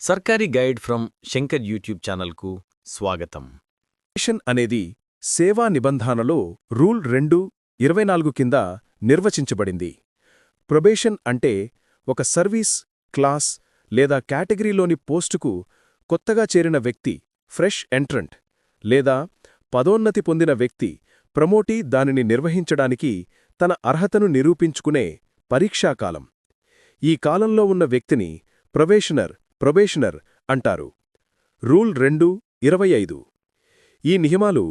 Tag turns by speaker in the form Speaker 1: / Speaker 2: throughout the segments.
Speaker 1: సర్కారీ guide from Shankar YouTube ఛానల్కు స్వాగతం.
Speaker 2: మిషన్ అనేది సేవా నిబంధనలో రూల్ రెండు ఇరవై నాలుగు కింద నిర్వచించబడింది. ప్రొబేషన్ అంటే ఒక సర్వీస్ క్లాస్ లేదా కేటగిరీలోని పోస్టుకు కొత్తగా చేరిన వ్యక్తి ఫ్రెష్ ఎంట్రంట్ లేదా పదోన్నతి పొందిన వ్యక్తి ప్రమోటీ దానిని నిర్వహించడానికి తన అర్హతను నిరూపించుకునే పరీక్షాకాలం ఈ కాలంలో ఉన్న వ్యక్తిని ప్రొబేషనర్ ప్రొబేషనర్ అంటారు. రూల్ రెండు ఇరవై ఐదు. ఈ నియమాలు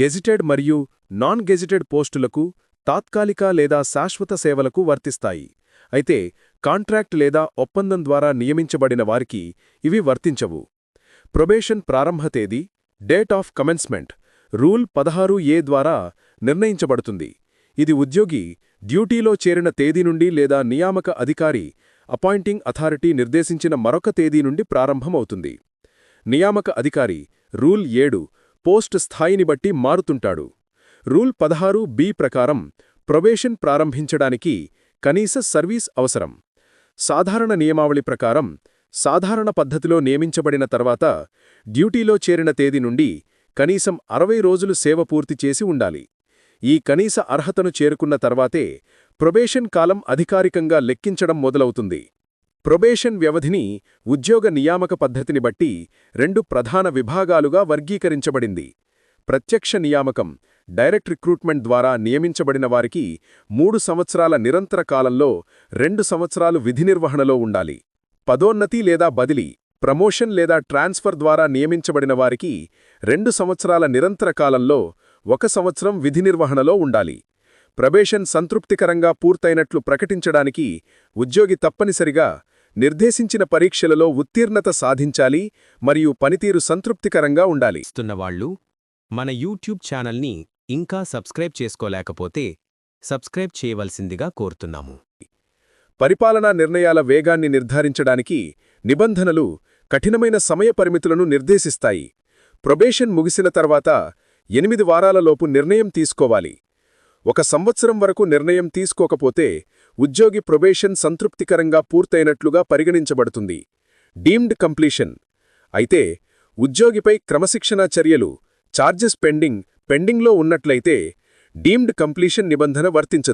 Speaker 2: గెజిటెడ్ మరియు నాన్ గెజిటెడ్ పోస్టులకు తాత్కాలిక లేదా శాశ్వత సేవలకు వర్తిస్తాయి. అయితే కాంట్రాక్ట్ లేదా ఒప్పందం ద్వారా నియమించబడిన వారికి ఇవి వర్తించవు. ప్రొబేషన్ ప్రారంభ తేదీ డేట్ ఆఫ్ కమెన్స్మెంట్ రూల్ పదహారు ఏ ద్వారా నిర్ణయించబడుతుంది. ఇది ఉద్యోగి డ్యూటీలో చేరిన తేదీ నుండి లేదా నియామక అధికారి అపాయింటింగ్ అథారిటీ నిర్దేశించిన మరొక తేదీ నుండి ప్రారంభమవుతుంది. నియామక అధికారి రూల్ ఏడు పోస్ట్ స్థాయిని బట్టి మారుతుంటాడు. రూల్ పదహారు బి ప్రకారం ప్రొబేషన్ ప్రారంభించడానికి కనీస సర్వీస్ అవసరం. సాధారణ నియమావళి ప్రకారం సాధారణ పద్ధతిలో నియమించబడిన తర్వాత డ్యూటీలో చేరిన తేదీ నుండి కనీసం అరవై రోజులు సేవ పూర్తి చేసి ఉండాలి. ఈ కనీస అర్హతను చేరుకున్న తర్వాతే ప్రొబేషన్ కాలం అధికారికంగా లెక్కించడం మొదలవుతుంది. ప్రొబేషన్ వ్యవధిని ఉద్యోగ నియామక పద్ధతిని బట్టి రెండు ప్రధాన విభాగాలుగా వర్గీకరించబడింది. ప్రత్యక్ష నియామకం డైరెక్ట్ రిక్రూట్మెంట్ ద్వారా నియమించబడిన వారికి మూడు సంవత్సరాల నిరంతర కాలంలో రెండు సంవత్సరాలు విధి నిర్వహణలో ఉండాలి. పదోన్నతి లేదా బదిలీ ప్రమోషన్ లేదా ట్రాన్స్ఫర్ ద్వారా నియమించబడిన వారికి రెండు సంవత్సరాల నిరంతర కాలంలో ఒక సంవత్సరం విధి నిర్వహణలో ఉండాలి. ప్రబేషన్ సంతృప్తికరంగా పూర్తయినట్లు ప్రకటించడానికి ఉద్యోగి తప్పనిసరిగా నిర్దేశించిన పరీక్షలలో ఉత్తీర్ణత సాధించాలి మరియు పనితీరు సంతృప్తికరంగా ఉండాలి.
Speaker 3: ఇస్తున్నవాళ్ళు మన యూట్యూబ్ ఛానల్ని ఇంకా సబ్స్క్రైబ్ చేసుకోలేకపోతే సబ్స్క్రైబ్ చేయవలసిందిగా కోరుతున్నాము.
Speaker 2: పరిపాలనా నిర్ణయాల వేగాన్ని నిర్ధారించడానికి నిబంధనలు కఠినమైన సమయ పరిమితులను నిర్దేశిస్తాయి. ప్రొబేషన్ ముగిసిన తర్వాత ఎనిమిది వారాలలోపు నిర్ణయం తీసుకోవాలి. ఒక సంవత్సరం వరకు నిర్ణయం తీసుకోకపోతే ఉద్యోగి ప్రొబేషన్ సంతృప్తికరంగా పూర్తయినట్లుగా పరిగణించబడుతుంది. Deemed completion. అయితే ఉద్యోగిపై క్రమశిక్షణా చర్యలు ఛార్జెస్ పెండింగ్ పెండింగ్లో ఉన్నట్లయితే డీమ్డ్ కంప్లీషన్ నిబంధన వర్తించదు.